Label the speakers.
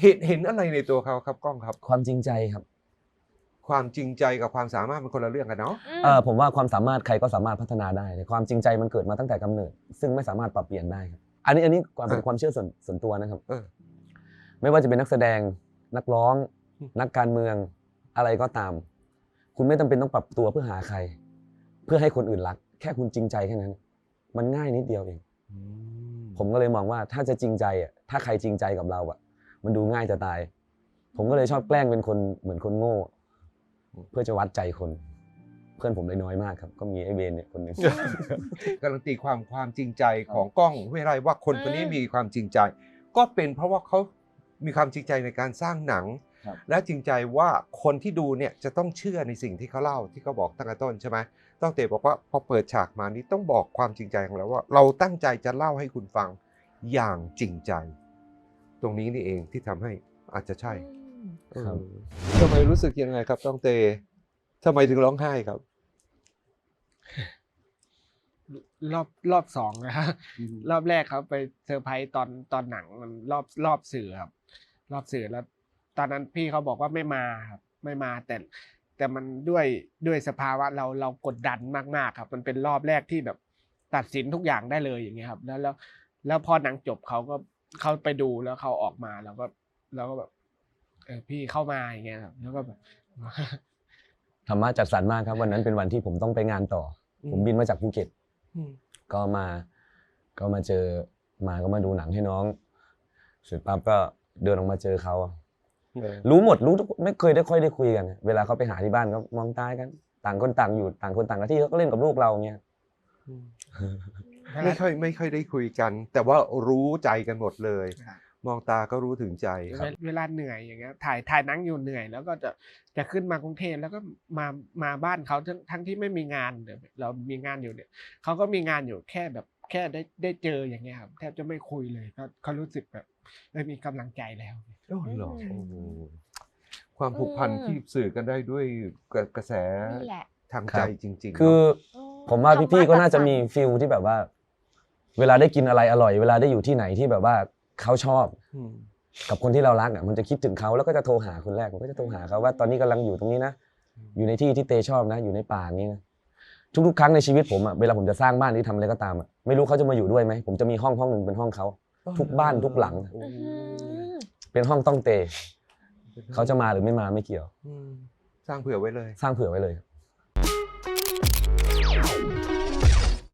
Speaker 1: เห็นเห็นอะไรในตัวเขาครับกล้องครับ
Speaker 2: ความจริงใจครับ
Speaker 1: ความจริงใจกับความสามารถมันคนละเรื่องกันเนาะ
Speaker 2: เออผมว่าความสามารถใครก็สามารถพัฒนาได้แต่ความจริงใจมันเกิดมาตั้งแต่กำเนิด ซึ่งไม่สามารถปรับเปลี่ยนได้ครับอันนี้อันนี้ความเป็นความเชื่อส่วนส่วนตัวนะครับ
Speaker 1: เออ
Speaker 2: ไม่ว่าจะเป็นนักแสดงนักร้อง
Speaker 1: อืม
Speaker 2: นักการเมืองอะไรก็ตาม คุณไม่จำเป็นต้องปรับตัวเพื่อหาใคร เพื่อให้คนอื่นรัก แค่คุณจริงใจแค่นั้น มันง่ายนิดเดียวเอง
Speaker 1: อืม
Speaker 2: ผมก็เลยมองว่าถ้าจะจริงใจอะถ้าใครจริงใจกับเราอะ มันดูง่ายจะตาย ผมก็เลยชอบแกล้งเป็นคนเหมือนคนโง่ เพื่อจะวัดใจคน เพื่อนผมเลยน้อยมากครับ ก็มีไอ้เบนเนี่ยคนหนึ่ง
Speaker 1: การันตีความความจริงใจของกล้องห้วยไร่ว่าคนคนนี้
Speaker 3: อืม
Speaker 1: มีความจริงใจ ก็เป็นเพราะว่าเขามีความจริงใจในการสร้างหนัง
Speaker 2: ครับ
Speaker 1: และจริงใจว่าคนที่ดูเนี่ยจะต้องเชื่อในสิ่งที่เขาเล่าที่เขาบอกตั้งแต่ต้นใช่ไหมต้องเตะบอกว่าพอเปิดฉากมานี้ต้องบอกความจริงใจของเราว่า เราตั้งใจจะเล่าให้คุณฟังอย่างจริงใจ ตรงนี้นี่เองที่ทำให้อาจจะใช่
Speaker 2: ครับ
Speaker 1: เออทำไมรู้สึกยังไงครับต้องเตทำไมถึงร้องไห้ครับ
Speaker 4: รอบรอบสองนะครับ รอบแรกครับไปเซอร์ไพรส์ตอนตอนหนังมันรอบรอบสื่อครับ รอบสื่อแล้ว ตอนนั้นพี่เขาบอกว่าไม่มาครับไม่มาแต่ แต่มันด้วยด้วยสภาวะเราเรากดดันมากๆครับ มันเป็นรอบแรกที่แบบตัดสินทุกอย่างได้เลยอย่างเงี้ยครับ แล้วแล้วแล้วพอหนังจบเขาก็ เขาไปดูแล้วเขาออกมาแล้วก็แล้วก็แบบเออพี่เข้ามาอย่างเงี้ยครับแล้วก็แบบ
Speaker 2: ธรรมะจัดสรรมากครับ วันนั้นเป็นวันที่ผมต้องไปงานต่ออ
Speaker 1: ม
Speaker 2: ผมบินมาจากภูเก็ต
Speaker 1: อืม
Speaker 2: ก็มา ก็มาเจอ มาก็มาดูหนังให้น้อง เสร็จปั๊บก็เดินออกมาเจอเขา
Speaker 1: เออ
Speaker 2: รู้หมด รู้ทุกไม่เคยได้ค่อยได้คุยกัน เวลาเขาไปหาที่บ้านก็มองตากัน ต่างคนต่างอยู่ ต่างคนต่างหน้าที่เขาก็เล่นกับลูกเราเงี้ย
Speaker 1: อืม ไม่ค่อยไม่ค่อยได้คุยกัน แต่ว่ารู้ใจกันหมดเลย
Speaker 4: ครับ
Speaker 1: มองตาก็รู้ถึงใจ
Speaker 4: เวลาเวลาเหนื่อยอย่างเงี้ยถ่ายถ่ายหนังอยู่เหนื่อย แล้วก็จะจะขึ้นมากรุงเทพแล้วก็มามาบ้านเขาทั้งทั้งที่ไม่มีงานเดี๋ยวเรามีงานอยู่เนี่ยเขาก็มีงานอยู่แค่แบบแค่ได้ได้เจออย่างเงี้ยครับแทบจะไม่คุยเลยเขาเขารู้สึกแบบเออมีกำลังใจแล้ว
Speaker 1: โอ้เหรอ
Speaker 3: อืม
Speaker 1: โอ้ความผูกพัน
Speaker 3: อืม
Speaker 1: ที่สื่อกันได้ด้วยกระแส
Speaker 3: นี่แหละ
Speaker 1: ทาง
Speaker 2: ครั
Speaker 1: ใจ
Speaker 2: บ
Speaker 1: จริง ๆ
Speaker 2: คือ
Speaker 1: เนอะ
Speaker 2: ผมว่าพี่ๆก็น่าจะมีฟิลที่แบบว่า เวลาได้กินอะไรอร่อย เวลาได้อยู่ที่ไหนที่แบบว่าเขาชอบ
Speaker 1: ม
Speaker 2: กับคนที่เรารักอะมันจะคิดถึงเขาแล้วก็จะโทรหาคนแรกผมก็จะโทรหาเขาว่าตอนนี้กำลังอยู่ตรงนี้นะอยู่ในที่ที่เตชอบนะ อยู่ในป่าอย่างนี้นะทุกๆครั้งในชีวิตผมอะเวลาผมจะสร้างบ้านหรือทำอะไรก็ตามอะไม่รู้เขาจะมาอยู่ด้วยไหมผมจะมีห้องห้องหนึ่งเป็นห้องเขา ทุกบ้านทุกหลัง
Speaker 1: โอ้
Speaker 3: อื้อหือ
Speaker 2: เป็นห้องต้องเตเขาจะมาหรือไม่มาไม่เกี่ยว
Speaker 1: อืมสร้างเผื่อไว้เลย
Speaker 2: สร้างเผื่อไว้เลย